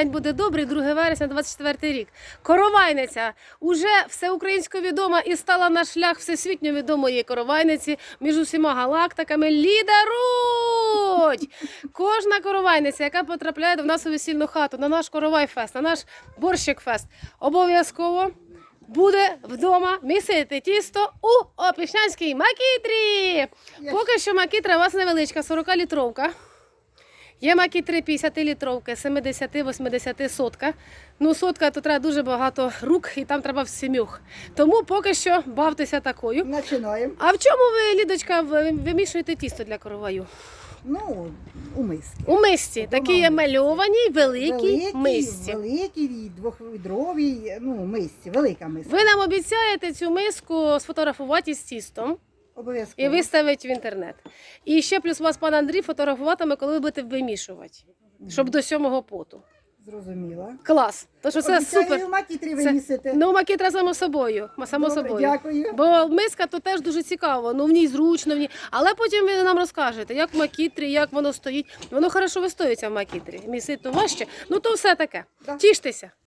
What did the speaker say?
День буде добрий, 2 вересня, 24 рік. Коровайниця уже всеукраїнсько відома і стала на шлях всесвітньо відомої коровайниці між усіма галактиками. Лідерують! Кожна коровайниця, яка потрапляє до нас у весільну хату, на наш коровай-фест, на наш борщик-фест, обов'язково буде вдома місити тісто у Опішнянській макітрі. Поки що макітра у вас невеличка, 40-літровка. Є макітри 50-літровки, 70-80 сотка. Ну, сотка то треба дуже багато рук і там треба всімюх. Тому поки що бавтеся такою. Починаємо. А в чому ви, Лідочка, вимішуєте тісто для короваю? Ну, у миски. У мисці. Такі є в мисці. мальовані, великі Великий, мисці. великий, двохвідровій, ну, мисці, велика миска. Ви нам обіцяєте цю миску сфотографувати з тістом Обов'язково. і виставити в інтернет. І ще плюс вас пан Андрій фотографуватиме, коли ви будете вимішувати, щоб до сьомого поту. Зрозуміла. Клас. То що це Обіцяю, супер. макітрі винісете. Ну, макітра само собою. Само Добре, собою. Дякую. Бо миска то теж дуже цікаво, ну в ній зручно, в ній. Але потім ви нам розкажете, як в макітрі, як воно стоїть. Воно хорошо вистоюється в макітрі. Місить то важче. Ну то все таке. Да. Тіштеся.